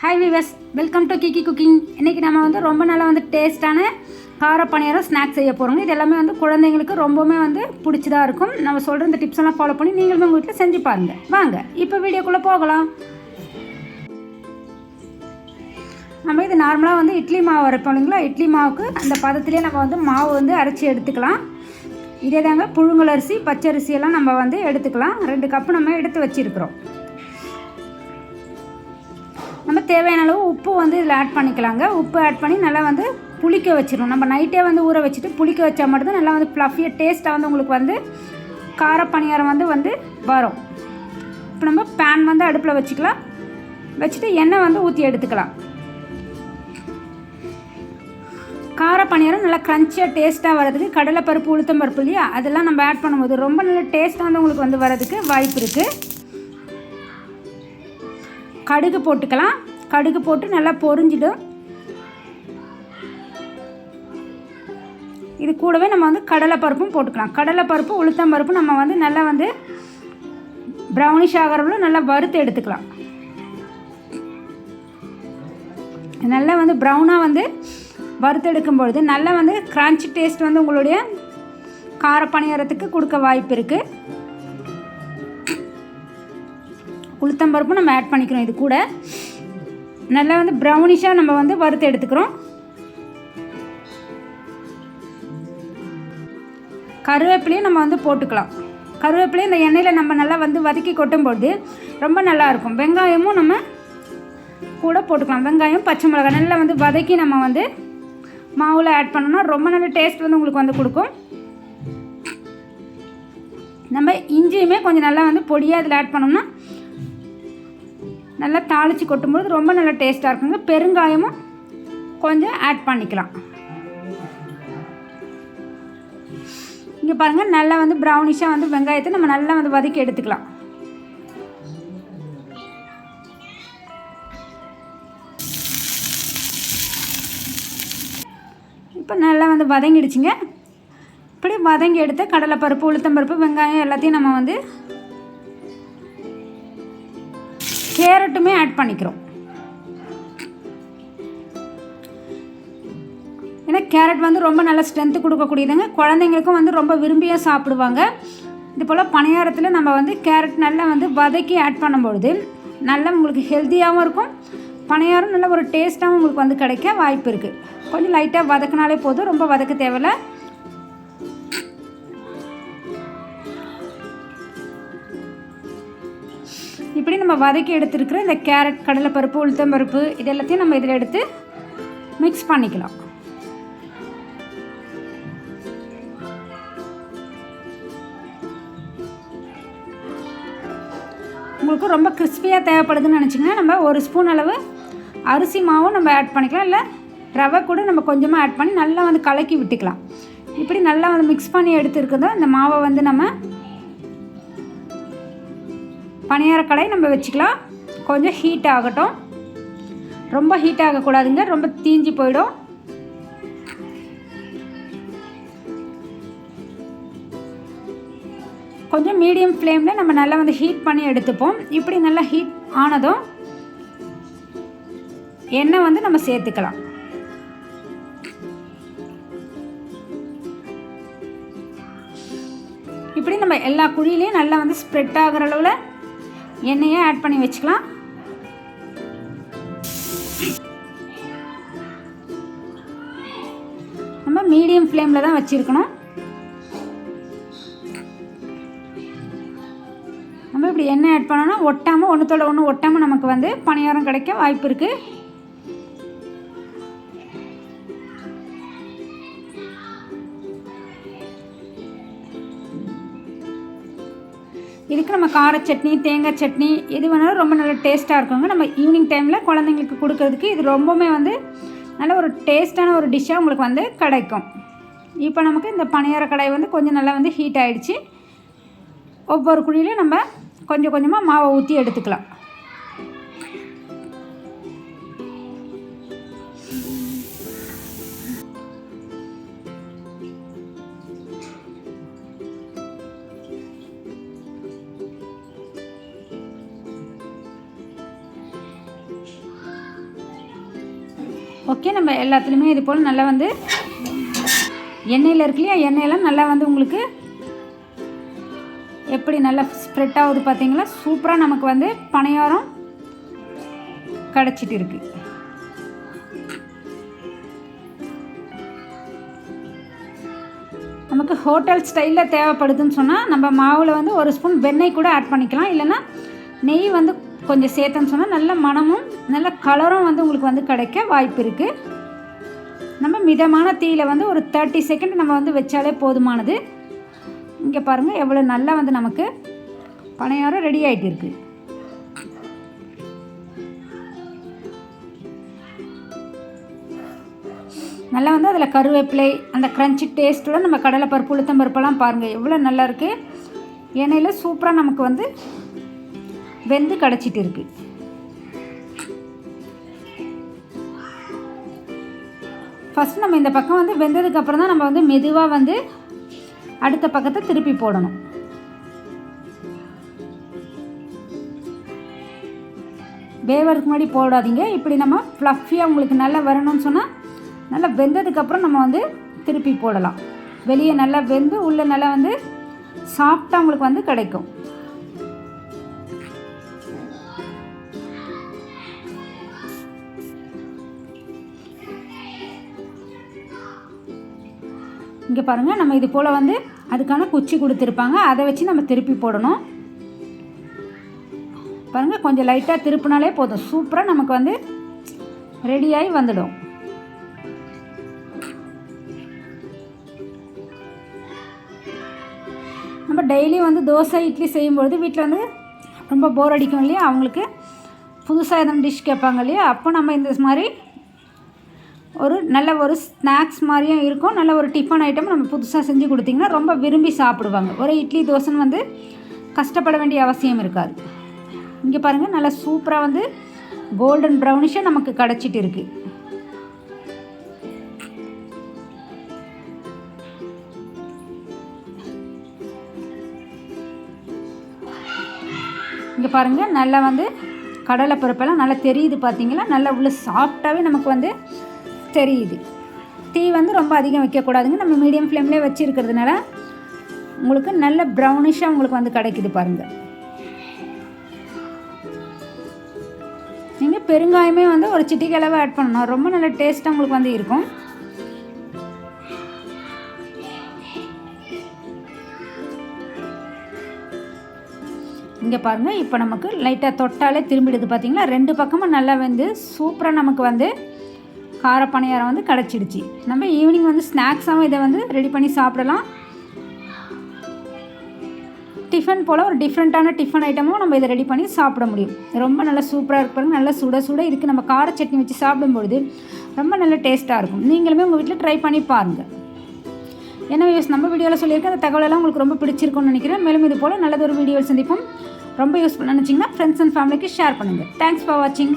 Hi viewers welcome to Kiki cooking இன்றைக்கி நம்ம வந்து ரொம்ப நாளாக வந்து டேஸ்ட்டான கார பணியாரம் ஸ்நாக்ஸ் செய்ய போகிறோங்க இது எல்லாமே வந்து குழந்தைங்களுக்கு ரொம்பவுமே வந்து பிடிச்சதாக இருக்கும். நம்ம சொல்கிற இந்த டிப்ஸ் எல்லாம் ஃபாலோ பண்ணி நீங்களுமே உங்கள் வீட்டில் செஞ்சு பாருங்கள் வாங்க இப்போ வீடியோக்குள்ளே போகலாம். நம்ம இது நார்மலாக வந்து இட்லி மாவு அரைப்போம் இல்லைங்களா? இட்லி மாவுக்கு அந்த பதத்திலே நம்ம வந்து மாவு வந்து அரைச்சி எடுத்துக்கலாம். இதே தாங்க புழுங்கல் அரிசி பச்சரிசியெல்லாம் நம்ம வந்து எடுத்துக்கலாம். ரெண்டு கப்பு நம்ம எடுத்து வச்சுருக்குறோம். தேவையான அளவு உப்பு வந்து இதில் ஆட் பண்ணிக்கலாங்க. உப்பு ஆட் பண்ணி நல்லா வந்து புளிக்க வச்சிடணும். நம்ம நைட்டே வந்து ஊற வச்சுட்டு புளிக்க வச்சா மட்டும்தான் நல்லா வந்து ஃப்ளஃபியாக டேஸ்ட்டாக வந்து உங்களுக்கு வந்து கார பணியாரம் வந்து வந்து வரும். இப்போ நம்ம பேன் வந்து அடுப்பில் வச்சுக்கலாம். வச்சுட்டு எண்ணெய் வந்து ஊற்றி எடுத்துக்கலாம். கார பணியாரம் நல்லா க்ரன்ச்சியாக டேஸ்ட்டாக வரதுக்கு கடலைப்பருப்பு உளுத்தம் பருப்பு இல்லையா? அதெல்லாம் நம்ம ஆட் பண்ணும்போது ரொம்ப நல்ல டேஸ்ட்டாக வந்து உங்களுக்கு வந்து வரதுக்கு வாய்ப்பு இருக்குது கடுகு போட்டுக்கலாம். கடுகு போட்டு நல்லா பொரிஞ்சிடும். இது கூடவே நம்ம வந்து கடலைப்பருப்பும் போட்டுக்கலாம். கடலைப்பருப்பு உளுத்தம் பருப்பு நம்ம வந்து நல்லா வந்து ப்ரௌனிஷ் ஆகிறவங்களும் நல்லா வறுத்து எடுத்துக்கலாம். நல்லா வந்து ப்ரௌனாக வந்து வறுத்து எடுக்கும்பொழுது நல்லா வந்து கிரான்ச்சி டேஸ்ட் வந்து உங்களுடைய கார பணியாரத்துக்கு கொடுக்க வாய்ப்பு இருக்குது உளுத்தம்பருப்பும் நம்ம ஆட் பண்ணிக்கிறோம் இது கூட. நல்லா வந்து ப்ரௌனிஷாக நம்ம வந்து வறுத்து எடுத்துக்கிறோம். கருவேப்பிலையும் நம்ம வந்து போட்டுக்கலாம். கருவேப்பிலையும் இந்த எண்ணெயில் நம்ம நல்லா வந்து வதக்கி கொட்டும்போது ரொம்ப நல்லாயிருக்கும் வெங்காயமும் நம்ம கூட போட்டுக்கலாம். வெங்காயம் பச்சை மிளகாய் நல்லா வந்து வதக்கி நம்ம வந்து மாவில் ஆட் பண்ணோம்னா ரொம்ப நல்ல டேஸ்ட் வந்து உங்களுக்கு வந்து கொடுக்கும். நம்ம இஞ்சியுமே கொஞ்சம் நல்லா வந்து பொடியாக இதில் ஆட் பண்ணோம்னா நல்லா தாளித்து கொட்டும்போது ரொம்ப நல்லா டேஸ்ட்டாக இருக்குங்க. பெருங்காயமும் கொஞ்சம் ஆட் பண்ணிக்கலாம். இங்கே பாருங்கள் நல்லா வந்து ப்ரௌனிஷாக வந்து வெங்காயத்தை நம்ம நல்லா வந்து வதக்கி எடுத்துக்கலாம். இப்போ நல்லா வந்து வதங்கிடுச்சுங்க. இப்படி வதங்கி எடுத்து கடலைப்பருப்பு உளுத்தம்பருப்பு வெங்காயம் எல்லாத்தையும் நம்ம வந்து கேரட்டுமே ஆட் பண்ணிக்கிறோம். ஏன்னா கேரட் வந்து ரொம்ப நல்ல ஸ்ட்ரென்த்து கொடுக்கக்கூடியதுங்க. குழந்தைங்களுக்கும் வந்து ரொம்ப விரும்பியாக சாப்பிடுவாங்க. இது போல் பணியாரத்தில் நம்ம வந்து கேரட் நல்லா வந்து வதக்கி ஆட் பண்ணும்பொழுது நல்லா உங்களுக்கு ஹெல்த்தியாகவும் இருக்கும். பணியாரம் நல்ல ஒரு டேஸ்ட்டாகவும் உங்களுக்கு வந்து கிடைக்க வாய்ப்பு இருக்குது கொஞ்சம் லைட்டாக வதக்கினாலே போதும். ரொம்ப வதக்க தேவையில்லை. நம்ம வதக்கி எடுத்துருக்கிற இந்த கேரட் கடலைப்பருப்பு உளுத்தம்பருப்பு இது எல்லாத்தையும் நம்ம இதில் எடுத்து மிக்ஸ் பண்ணிக்கலாம். உங்களுக்கு ரொம்ப கிறிஸ்பியாக தேவைப்படுதுன்னு நினச்சிங்கன்னா நம்ம ஒரு ஸ்பூன் அளவு அரிசி மாவும் நம்ம ஆட் பண்ணிக்கலாம். இல்லை ரவை கூட நம்ம கொஞ்சமாக ஆட் பண்ணி நல்லா வந்து கலக்கி விட்டுக்கலாம். இப்படி நல்லா வந்து மிக்ஸ் பண்ணி எடுத்துருக்குதோ இந்த மாவை வந்து நம்ம பணியார நம்ம வச்சுக்கலாம். கொஞ்சம் ஹீட் ஆகட்டும். ரொம்ப ஹீட் ஆகக்கூடாதுங்க. ரொம்ப தீஞ்சி போயிடும். கொஞ்சம் மீடியம் ஃப்ளேமில் நம்ம நல்லா வந்து ஹீட் பண்ணி எடுத்துப்போம். இப்படி நல்லா ஹீட் ஆனதும் எண்ணெய் வந்து நம்ம சேர்த்துக்கலாம். இப்படி நம்ம எல்லா குழியிலையும் நல்லா வந்து ஸ்ப்ரெட் ஆகிற அளவில் எண்ணெயை ஆட் பண்ணி வச்சுக்கலாம். நம்ம மீடியம் ஃப்ளேமில் தான் வச்சுருக்கணும். நம்ம இப்படி எண்ணெய் ஆட் பண்ணோன்னா ஒட்டாமல் ஒன்றுத்தோட ஒன்று ஒட்டாமல் நமக்கு வந்து பணியாரம் கிடைக்க வாய்ப்பு இருக்குது இதுக்கு நம்ம கார சட்னி தேங்காய் சட்னி எது வேணாலும் ரொம்ப நல்ல டேஸ்ட்டாக இருக்குங்க. நம்ம ஈவினிங் டைமில் குழந்தைங்களுக்கு கொடுக்கறதுக்கு இது ரொம்பவுமே வந்து நல்ல ஒரு டேஸ்ட்டான ஒரு டிஷ்ஷாக உங்களுக்கு வந்து கிடைக்கும். இப்போ நமக்கு இந்த பணியார கடாய் வந்து கொஞ்சம் நல்லா வந்து ஹீட் ஆகிடுச்சு ஒவ்வொரு குழியிலையும் நம்ம கொஞ்சம் கொஞ்சமாக மாவை ஊற்றி எடுத்துக்கலாம். ஓகே நம்ம எல்லாத்துலேயுமே இது போல் நல்லா வந்து எண்ணெயில் இருக்கு இல்லையா? எண்ணெயெல்லாம் நல்லா வந்து உங்களுக்கு எப்படி நல்லா ஸ்ப்ரெட் ஆகுது பார்த்தீங்களா சூப்பராக நமக்கு வந்து பணியாரம் கிடச்சிட்டு இருக்கு. நமக்கு ஹோட்டல் ஸ்டைலில் தேவைப்படுதுன்னு சொன்னால் நம்ம மாவில் வந்து ஒரு ஸ்பூன் வெண்ணெய் கூட ஆட் பண்ணிக்கலாம். இல்லைன்னா நெய் வந்து கொஞ்சம் சேர்த்தோன்னு சொன்னால் நல்ல மணமும் நல்ல கலரும் வந்து உங்களுக்கு வந்து கிடைக்க வாய்ப்பு இருக்குது நம்ம மிதமான தீயில் வந்து ஒரு தேர்ட்டி செகண்ட் நம்ம வந்து வச்சாலே போதுமானது. இங்கே பாருங்கள் எவ்வளோ நல்லா வந்து நமக்கு பணியாரம் ரெடி ஆகிட்டு இருக்குது நல்லா வந்து அதில் கருவேப்பிலை அந்த க்ரன்ச்சி டேஸ்ட்டோட நம்ம கடலை பருப்பு உளுத்தம் பருப்பெல்லாம் பாருங்கள் எவ்வளோ நல்லா இருக்குது எண்ணெயில் சூப்பராக நமக்கு வந்து வெந்து கிடச்சிட்டு இருக்கு. ஃபஸ்ட் நம்ம இந்த பக்கம் வந்து வெந்ததுக்கப்புறம் தான் நம்ம வந்து மெதுவாக வந்து அடுத்த பக்கத்தை திருப்பி போடணும். வேவறதுக்கு முன்னாடி போடாதீங்க. இப்படி நம்ம ஃப்ளஃபியாக உங்களுக்கு நல்லா வரணும்னு சொன்னால் நல்லா வெந்ததுக்கப்புறம் நம்ம வந்து திருப்பி போடலாம். வெளியே நல்லா வெந்து உள்ளே நல்லா வந்து சாஃப்டாக உங்களுக்கு வந்து கிடைக்கும். இங்கே பாருங்கள் நம்ம இது போல் வந்து அதுக்கான குச்சி கொடுத்துருப்பாங்க. அதை வச்சு நம்ம திருப்பி போடணும். பாருங்கள் கொஞ்சம் லைட்டாக திருப்பினாலே போதும். சூப்பராக நமக்கு வந்து ரெடியாகி வந்துடும். நம்ம டெய்லி வந்து தோசை இட்லி செய்யும்பொழுது வீட்டில் வந்து ரொம்ப போர் அடிக்கும் இல்லையா? அவங்களுக்கு புதுசாக எதனா டிஷ் கேட்பாங்க இல்லையா? அப்போ நம்ம இந்த மாதிரி ஒரு நல்ல ஒரு ஸ்நாக்ஸ் மாதிரியும் இருக்கும். நல்ல ஒரு டிஃபன் ஐட்டம் நம்ம புதுசாக செஞ்சு கொடுத்திங்கன்னா ரொம்ப விரும்பி சாப்பிடுவாங்க. ஒரு இட்லி தோசைன்னு வந்து கஷ்டப்பட வேண்டிய அவசியம் இருக்காது. இங்கே பாருங்கள் நல்லா சூப்பராக வந்து கோல்டன் ப்ரௌனிஷாக நமக்கு கிடச்சிட்டு இருக்குது இங்கே பாருங்கள் நல்லா வந்து கடலை பருப்பெல்லாம் நல்லா தெரியுது பார்த்தீங்களா? நல்லா உள்ள சாஃப்டாகவே நமக்கு வந்து தெரியுது. தீ வந்து ரொம்ப அதிகம் வைக்கக்கூடாதுங்க. நம்ம மீடியம் ஃப்ளேம்லேயே வச்சுருக்கிறதுனால உங்களுக்கு நல்ல ப்ரௌனிஷாக உங்களுக்கு வந்து கிடைக்குது பாருங்கள் நீங்கள் பெருங்காயமே வந்து ஒரு சிட்டிக்கு ஆட் பண்ணணும். ரொம்ப நல்ல டேஸ்ட்டாக உங்களுக்கு வந்து இருக்கும். இங்கே பாருங்கள் இப்போ நமக்கு லைட்டாக தொட்டாலே திரும்பிடுது. பார்த்தீங்களா ரெண்டு பக்கமும் நல்லா வந்து சூப்பராக நமக்கு வந்து கார பணியாரம் வந்து கிடச்சிடுச்சு. நம்ம ஈவினிங் வந்து ஸ்நாக்ஸாகவும் இதை வந்து ரெடி பண்ணி சாப்பிடலாம். டிஃபன் போல் ஒரு டிஃப்ரெண்ட்டான டிஃபன் ஐட்டமும் நம்ம இதை ரெடி பண்ணி சாப்பிட முடியும். ரொம்ப நல்லா சூப்பராக இருப்பாங்க நல்லா சுட சுட இதுக்கு நம்ம கார சட்னி வச்சு சாப்பிடும்பொழுது ரொம்ப நல்ல டேஸ்ட்டாக இருக்கும். நீங்களுமே உங்கள் வீட்டில் ட்ரை பண்ணி பாருங்கள் என்ன யூஸ் நம்ம வீடியோவில் சொல்லியிருக்கேன் அந்த தகவலெல்லாம் உங்களுக்கு ரொம்ப பிடிச்சிருக்கும்னு நினைக்கிறேன். மேலும் இது போல் நல்லது ஒரு வீடியோ சந்திப்போம். ரொம்ப யூஸ்ஃபுல் நினச்சிங்கன்னா ஃப்ரெண்ட்ஸ் அண்ட் ஃபேமிலிக்கு ஷேர் பண்ணுங்கள் தேங்க்ஸ் ஃபார் வாட்சிங்